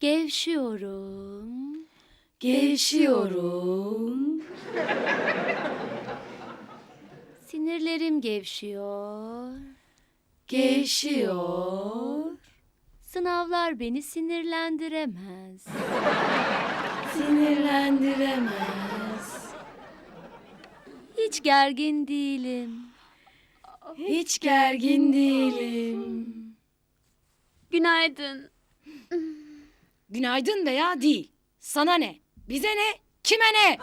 Gevşiyorum. Gevşiyorum. Sinirlerim gevşiyor. Gevşiyor. Sınavlar beni sinirlendiremez. Sinirlendiremez. Hiç gergin değilim. Hiç gergin değilim. Günaydın. Günaydın veya değil. Sana ne? Bize ne? Kime ne?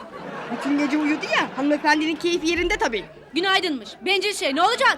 Bütün gece uyudu ya. Hanımefendinin keyfi yerinde tabii. Günaydınmış. Bencil şey ne olacak?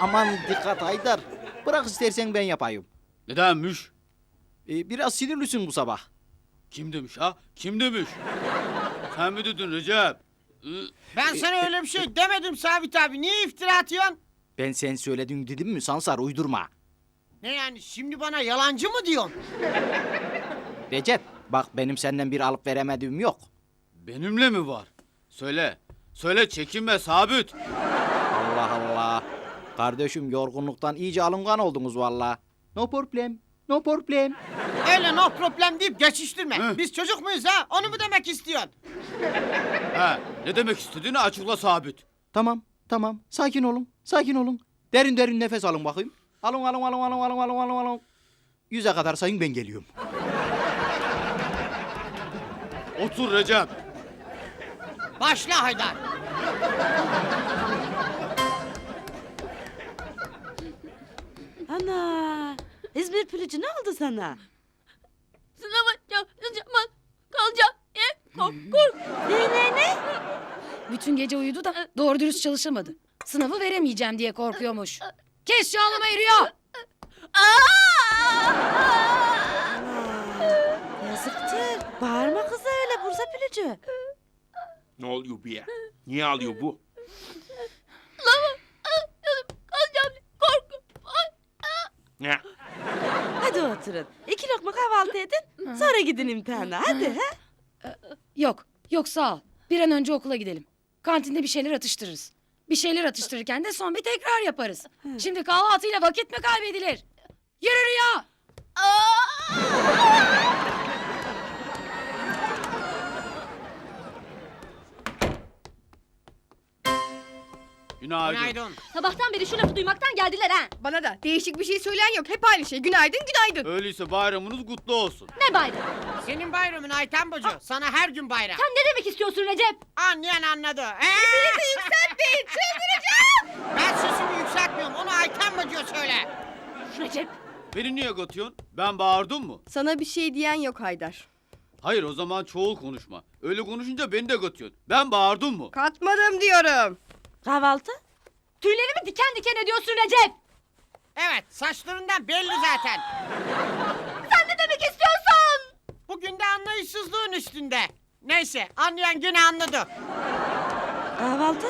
Aman dikkat Haydar. Bırak istersen ben yapayım. Nedenmiş? Ee, biraz sinirlisin bu sabah. Kim demiş ha? Kim demiş? Sen mi dedin Recep? Hı, Ben sana öyle bir şey demedim Sabit abi. Niye iftira atıyorsun? Ben sen söyledin dedim mi Sansar uydurma. Ne yani şimdi bana yalancı mı diyorsun? Recep bak benim senden bir alıp veremediğim yok. Benimle mi var? Söyle. Söyle çekinme sabit. Allah Allah. Kardeşim yorgunluktan iyice alıngan oldunuz valla. No problem. No problem. Öyle no problem deyip geçiştirme. Hı. Biz çocuk muyuz ha? Onu mu demek istiyorsun? He, ne demek istediğini açıkla sabit. Tamam tamam sakin olun sakin olun. Derin derin nefes alın bakayım. Alın alın alın alın alın alın alın alın. Yüze kadar sayın ben geliyorum. Otur Recep. Başla Haydar. Ana. İzmir pilici ne oldu sana? Sınava çalışamaz. Kalacağım. E, kork, kork. Ne ne ne? Bütün gece uyudu da doğru dürüst çalışamadı. Sınavı veremeyeceğim diye korkuyormuş. Kes şu ağlamayı Rüya. Yazıktır. Bağırma kız öyle Bursa pilici. Ne oluyor bu ya? Niye ağlıyor bu? Kalacağım. Kork. Ne? Hadi oturun. İki lokma kahvaltı edin. Sonra gidin imtihana. Hadi ha. Yok, yok sağ ol. Bir an önce okula gidelim. Kantinde bir şeyler atıştırırız. Bir şeyler atıştırırken de son bir tekrar yaparız. Şimdi kahvaltıyla vakit mi kaybedilir? Yürü Rüya. Günaydın. Günaydın. Sabahtan beri şu lafı duymaktan geldiler ha. Bana da değişik bir şey söyleyen yok. Hep aynı şey. Günaydın günaydın. Öyleyse bayramınız kutlu olsun. Ne bayram? Senin bayramın Ayten Bacı. Sana her gün bayram. Sen ne demek istiyorsun Recep? Anlayan anladı. Ee? Yükseltmeyin çıldıracağım. Ben sesimi yükseltmiyorum. Onu Ayten Bacı'ya söyle. Recep. Beni niye katıyorsun? Ben bağırdım mı? Sana bir şey diyen yok Haydar. Hayır o zaman çoğul konuşma. Öyle konuşunca beni de katıyorsun. Ben bağırdım mı? Katmadım diyorum. Kahvaltı? Tüylerimi diken diken ediyorsun Recep. Evet saçlarından belli zaten. Sen ne demek istiyorsun? Bugün de anlayışsızlığın üstünde. Neyse anlayan gene anladı. Kahvaltı?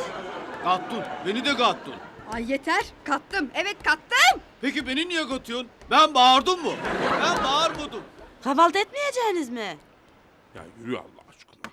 Kattun. Beni de kattun. Ay yeter. Kattım. Evet kattım. Peki beni niye katıyorsun? Ben bağırdım mı? Ben bağırmadım. Kahvaltı etmeyeceğiniz mi? Ya yürü Allah aşkına.